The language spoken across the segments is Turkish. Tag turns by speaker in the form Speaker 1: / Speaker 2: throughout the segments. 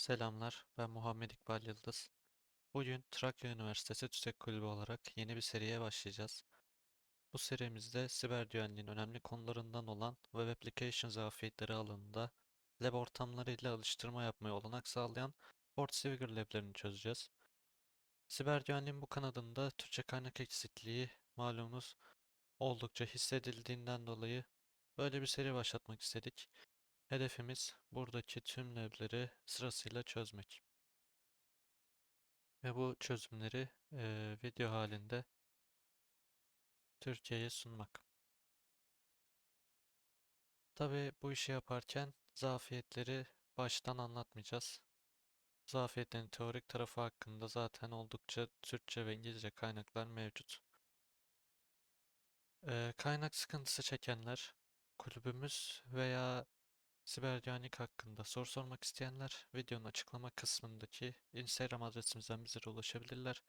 Speaker 1: Selamlar, ben Muhammed İkbal Yıldız. Bugün Trakya Üniversitesi TÜSEK Kulübü olarak yeni bir seriye başlayacağız. Bu serimizde siber güvenliğin önemli konularından olan Web Application zafiyetleri alanında lab ortamları ile alıştırma yapmaya olanak sağlayan Portswigger lablerini çözeceğiz. Siber güvenliğin bu kanadında Türkçe kaynak eksikliği malumunuz oldukça hissedildiğinden dolayı böyle bir seri başlatmak istedik. Hedefimiz buradaki tüm lableri sırasıyla çözmek. Ve bu çözümleri eee, video halinde Türkiye'ye sunmak. Tabii bu işi yaparken zafiyetleri baştan anlatmayacağız. Zafiyetlerin teorik tarafı hakkında zaten oldukça Türkçe ve İngilizce kaynaklar mevcut. Eee, kaynak sıkıntısı çekenler, kulübümüz veya siber güvenlik hakkında soru sormak isteyenler videonun açıklama kısmındaki Instagram adresimizden bize ulaşabilirler.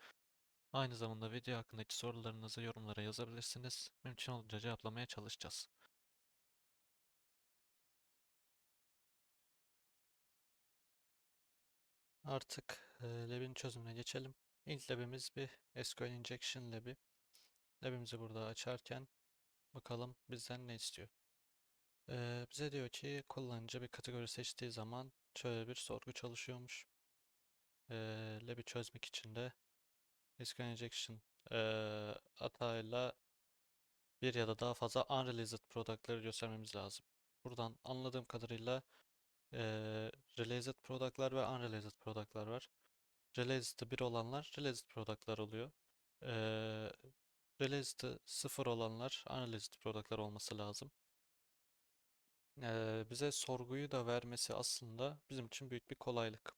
Speaker 1: Aynı zamanda video hakkındaki sorularınızı yorumlara yazabilirsiniz. Mümkün olunca cevaplamaya çalışacağız. Artık e, lab'in çözümüne geçelim. İlk lab'imiz bir SQL Injection lab'i. Lab'imizi burada açarken bakalım bizden ne istiyor. E, bize diyor ki kullanıcı bir kategori seçtiği zaman şöyle bir sorgu çalışıyormuş. E, lab'i çözmek için de SQL Injection e, hatayla bir ya da daha fazla unreleased product'ları göstermemiz lazım. Buradan anladığım kadarıyla eee released product'lar ve unreleased product'lar var. Released'ı 1 olanlar released product'lar oluyor. Eee released'ı 0 olanlar unreleased product'lar olması lazım. Eee, bize sorguyu da vermesi aslında bizim için büyük bir kolaylık.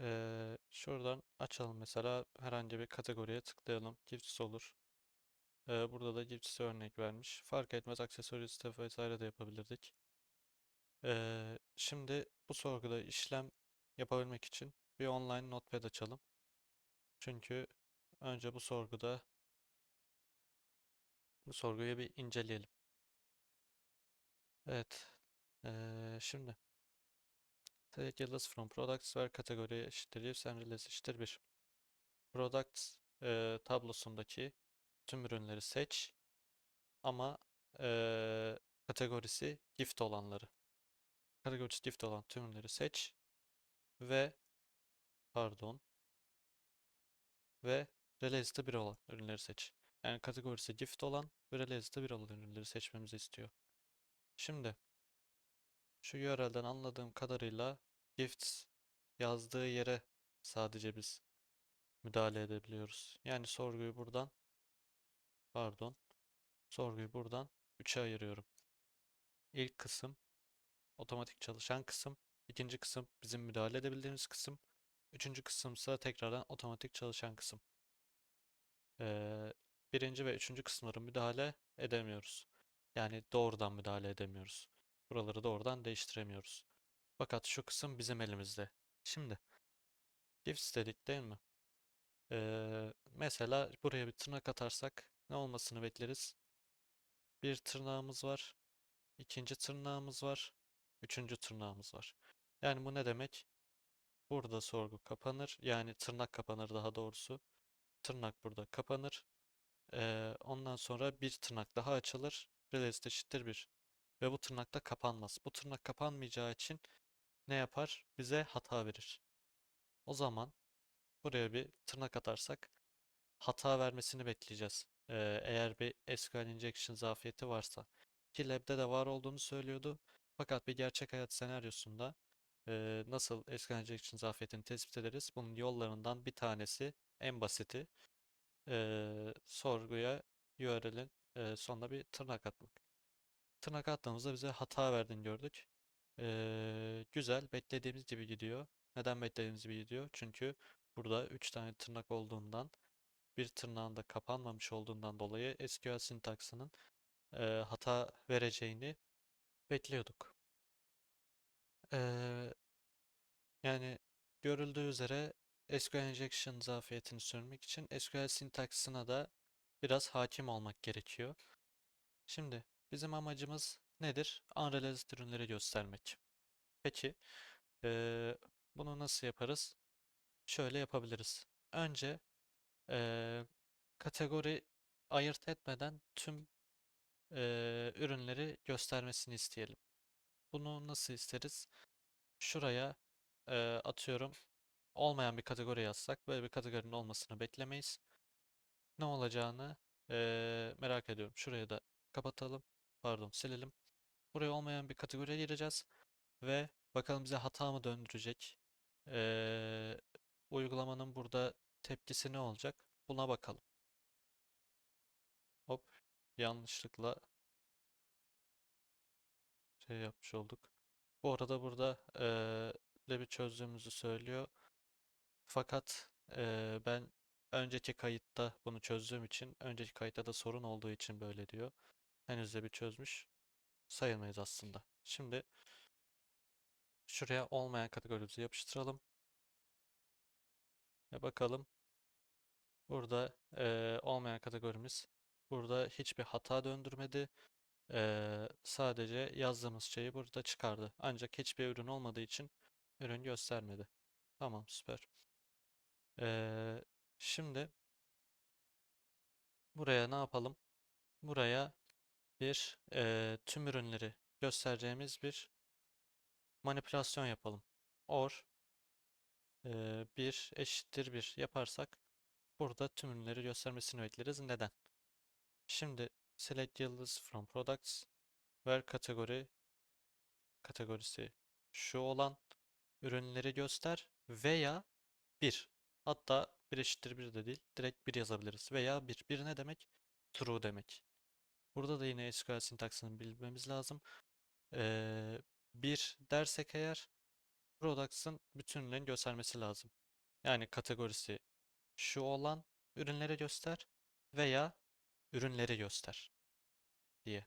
Speaker 1: Eee, şuradan açalım mesela herhangi bir kategoriye tıklayalım. Gifts olur. Eee, burada da Gifts'e örnek vermiş. Fark etmez aksesuarist vesaire de yapabilirdik. Eee, şimdi bu sorguda işlem yapabilmek için bir online notepad açalım. Çünkü önce bu sorguda bu sorguyu bir inceleyelim. Evet. Eee, şimdi Select yıldız from products where kategori eşittir use and release eşittir 1. Products eee, tablosundaki tüm ürünleri seç ama eee, kategorisi gift olanları. Kategorisi gift olan tüm ürünleri seç ve pardon ve released'ı 1 olan ürünleri seç. Yani kategorisi gift olan ve released'ı 1 olan ürünleri seçmemizi istiyor. Şimdi şu URL'den anladığım kadarıyla gifts yazdığı yere sadece biz müdahale edebiliyoruz. Yani sorguyu buradan pardon sorguyu buradan 3'e ayırıyorum. İlk kısım otomatik çalışan kısım. ikinci kısım bizim müdahale edebildiğimiz kısım. Üçüncü kısımsa tekrardan otomatik çalışan kısım. Ee, birinci ve üçüncü kısımları müdahale edemiyoruz. Yani doğrudan müdahale edemiyoruz. Buraları doğrudan değiştiremiyoruz. Fakat şu kısım bizim elimizde. Şimdi gifts dedik değil mi? Ee, mesela buraya bir tırnak atarsak ne olmasını bekleriz? Bir tırnağımız var. ikinci tırnağımız var. Üçüncü tırnağımız var. Yani bu ne demek? Burada sorgu kapanır. Yani tırnak kapanır daha doğrusu. Tırnak burada kapanır. Ee, ondan sonra bir tırnak daha açılır. Release eşittir 1. Ve bu tırnak da kapanmaz. Bu tırnak kapanmayacağı için ne yapar? Bize hata verir. O zaman buraya bir tırnak atarsak hata vermesini bekleyeceğiz. Ee, eğer bir SQL injection zafiyeti varsa. Ki lab'de de var olduğunu söylüyordu. Fakat bir gerçek hayat senaryosunda e, nasıl SQL injection zafiyetini tespit ederiz? Bunun yollarından bir tanesi en basiti e, sorguya URL'in e, sonuna bir tırnak atmak. Tırnak attığımızda bize hata verdiğini gördük. E, güzel, beklediğimiz gibi gidiyor. Neden beklediğimiz gibi gidiyor? Çünkü burada 3 tane tırnak olduğundan bir tırnağın da kapanmamış olduğundan dolayı SQL sintaksının e, hata vereceğini bekliyorduk. Ee, yani görüldüğü üzere SQL injection zafiyetini sürmek için SQL sintaksına da biraz hakim olmak gerekiyor. Şimdi bizim amacımız nedir? Unrelated ürünleri göstermek. Peki Ee, bunu nasıl yaparız? Şöyle yapabiliriz. Önce ee, kategori ayırt etmeden tüm ee, ürünleri göstermesini isteyelim. Bunu nasıl isteriz? Şuraya ee, atıyorum olmayan bir kategori yazsak böyle bir kategorinin olmasını beklemeyiz. Ne olacağını ee, merak ediyorum. Şurayı da kapatalım. Pardon silelim. Buraya olmayan bir kategoriye gireceğiz. Ve bakalım bize hata mı döndürecek? Ee, uygulamanın burada tepkisi ne olacak? Buna bakalım. Hop yanlışlıkla şey yapmış olduk. Bu arada burada ee, bir çözdüğümüzü söylüyor. Fakat ee, ben önceki kayıtta bunu çözdüğüm için, önceki kayıtta da sorun olduğu için böyle diyor. Henüz de bir çözmüş sayılmayız aslında. Şimdi şuraya olmayan kategorimizi yapıştıralım. Ve bakalım. Burada eee, olmayan kategorimiz. Burada hiçbir hata döndürmedi. Eee, sadece yazdığımız şeyi burada çıkardı. Ancak hiçbir ürün olmadığı için ürün göstermedi. Tamam süper. Eee, şimdi buraya ne yapalım? Buraya bir eee, tüm ürünleri göstereceğimiz bir manipülasyon yapalım. Or eee, 1 eşittir 1 yaparsak burada tüm ürünleri göstermesini bekleriz. Neden? Şimdi select yıldız from products ver kategori kategorisi şu olan ürünleri göster veya 1 hatta 1 eşittir 1 de değil direkt 1 yazabiliriz veya 1 1 ne demek? True demek. Burada da yine SQL sintaksını bilmemiz lazım. Ee, 1 dersek eğer products'ın bütün göstermesi lazım. Yani kategorisi şu olan ürünleri göster veya ürünleri göster diye.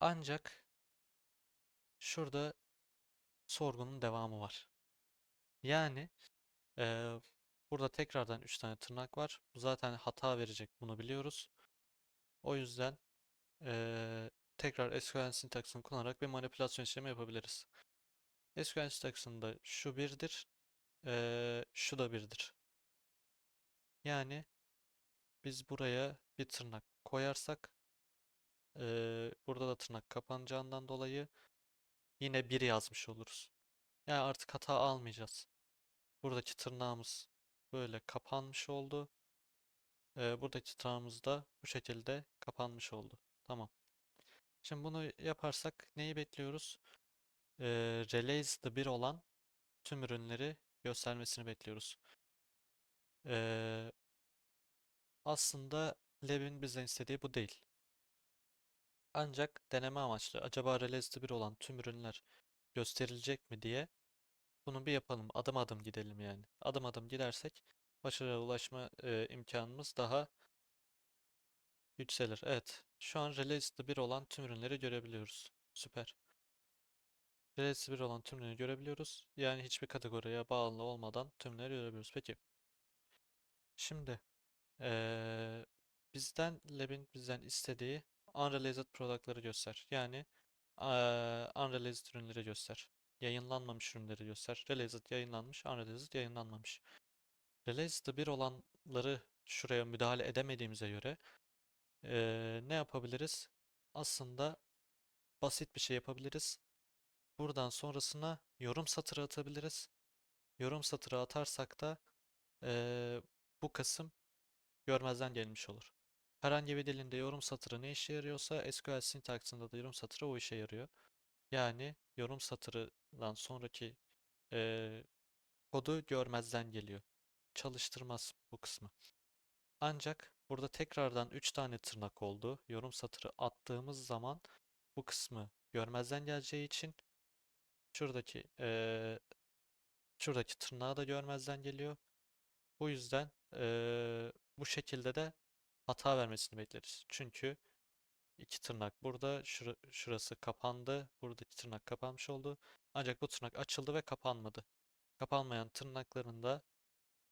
Speaker 1: Ancak şurada sorgunun devamı var. Yani eee, burada tekrardan 3 tane tırnak var. Bu zaten hata verecek bunu biliyoruz. O yüzden eee, tekrar SQL sintaksını kullanarak bir manipülasyon işlemi yapabiliriz. SQL sintaksında şu birdir, eee, şu da birdir. Yani biz buraya bir tırnak koyarsak eee, burada da tırnak kapanacağından dolayı yine 1 yazmış oluruz. Yani artık hata almayacağız. Buradaki tırnağımız böyle kapanmış oldu. Eee, buradaki tırnağımız da bu şekilde kapanmış oldu. Tamam. Şimdi bunu yaparsak neyi bekliyoruz? Eee released'ı 1 olan tüm ürünleri göstermesini bekliyoruz. Eee, aslında Lev'in bizden istediği bu değil. Ancak deneme amaçlı acaba released'ı 1 olan tüm ürünler gösterilecek mi diye bunu bir yapalım. Adım adım gidelim yani. Adım adım gidersek başarıya ulaşma e, imkanımız daha yükselir. Evet. Şu an released'ı 1 olan tüm ürünleri görebiliyoruz. Süper. Released'ı 1 olan tüm ürünleri görebiliyoruz. Yani hiçbir kategoriye bağlı olmadan tümleri görebiliyoruz. Peki. Şimdi eee, bizden Lab'in bizden istediği unrelated product'ları göster. Yani eee, unrelated ürünleri göster. Yayınlanmamış ürünleri göster. Released yayınlanmış, unrelated yayınlanmamış. Released 1 olanları şuraya müdahale edemediğimize göre eee, ne yapabiliriz? Aslında basit bir şey yapabiliriz. Buradan sonrasına yorum satırı atabiliriz. Yorum satırı atarsak da eee, bu kısım görmezden gelmiş olur. Herhangi bir dilinde yorum satırı ne işe yarıyorsa SQL sintaksında da yorum satırı o işe yarıyor. Yani yorum satırından sonraki eee, kodu görmezden geliyor. Çalıştırmaz bu kısmı. Ancak burada tekrardan 3 tane tırnak oldu. Yorum satırı attığımız zaman bu kısmı görmezden geleceği için şuradaki eee, şuradaki tırnağı da görmezden geliyor. Bu yüzden eee, bu şekilde de hata vermesini bekleriz. Çünkü iki tırnak burada, şura- şurası kapandı, buradaki tırnak kapanmış oldu. Ancak bu tırnak açıldı ve kapanmadı. Kapanmayan tırnakların da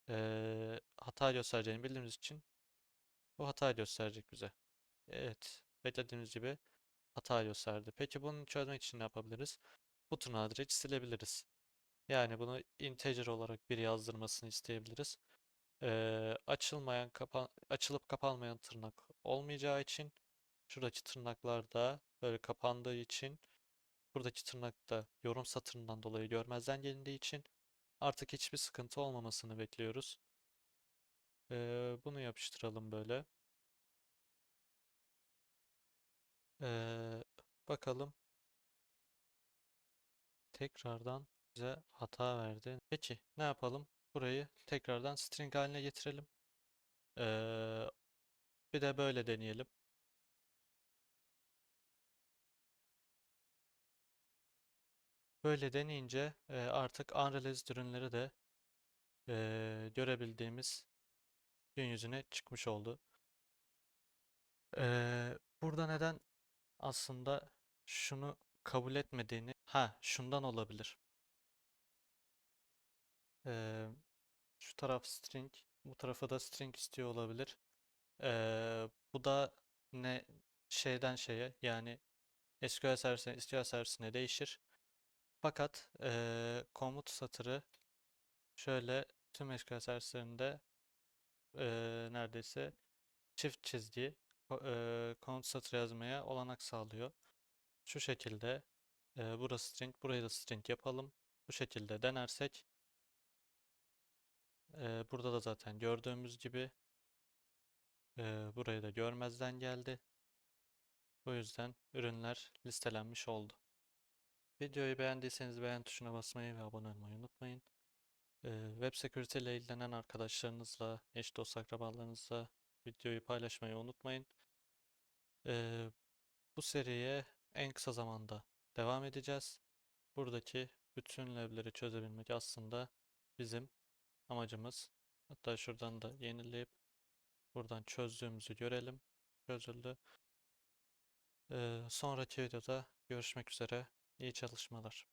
Speaker 1: eee, hata göstereceğini bildiğimiz için bu hata gösterecek bize. Evet, beklediğimiz gibi hata gösterdi. Peki bunu çözmek için ne yapabiliriz? bu tırnağı direkt silebiliriz. Yani bunu integer olarak bir yazdırmasını isteyebiliriz. Ee, açılmayan kapa açılıp kapanmayan tırnak olmayacağı için şuradaki tırnaklar da böyle kapandığı için buradaki tırnak da yorum satırından dolayı görmezden gelindiği için artık hiçbir sıkıntı olmamasını bekliyoruz. Ee, bunu yapıştıralım böyle. Ee, bakalım. Tekrardan bize hata verdi. Peki ne yapalım? Burayı tekrardan string haline getirelim. Ee, bir de böyle deneyelim. Böyle deneyince e, artık unreleased ürünleri de e, görebildiğimiz gün yüzüne çıkmış oldu. Ee, burada neden aslında şunu kabul etmediğini ha şundan olabilir. Ee, şu taraf string, bu tarafa da string istiyor olabilir. Ee, bu da ne şeyden şeye yani SQL servisine SQL servisine değişir. Fakat ee, komut satırı şöyle tüm SQL servislerinde ee, neredeyse çift çizgi ee, komut satırı yazmaya olanak sağlıyor. Şu şekilde ee, burası string, burayı da string yapalım. Bu şekilde denersek ee, burada da zaten gördüğümüz gibi ee, burayı da görmezden geldi. Bu yüzden ürünler listelenmiş oldu. Videoyu beğendiyseniz beğen tuşuna basmayı ve abone olmayı unutmayın. Web security ile ilgilenen arkadaşlarınızla, eş dost akrabalarınızla videoyu paylaşmayı unutmayın. Bu seriye en kısa zamanda devam edeceğiz. Buradaki bütün lab'leri çözebilmek aslında bizim amacımız. Hatta şuradan da yenileyip buradan çözdüğümüzü görelim. Çözüldü. Sonraki videoda görüşmek üzere. İyi çalışmalar.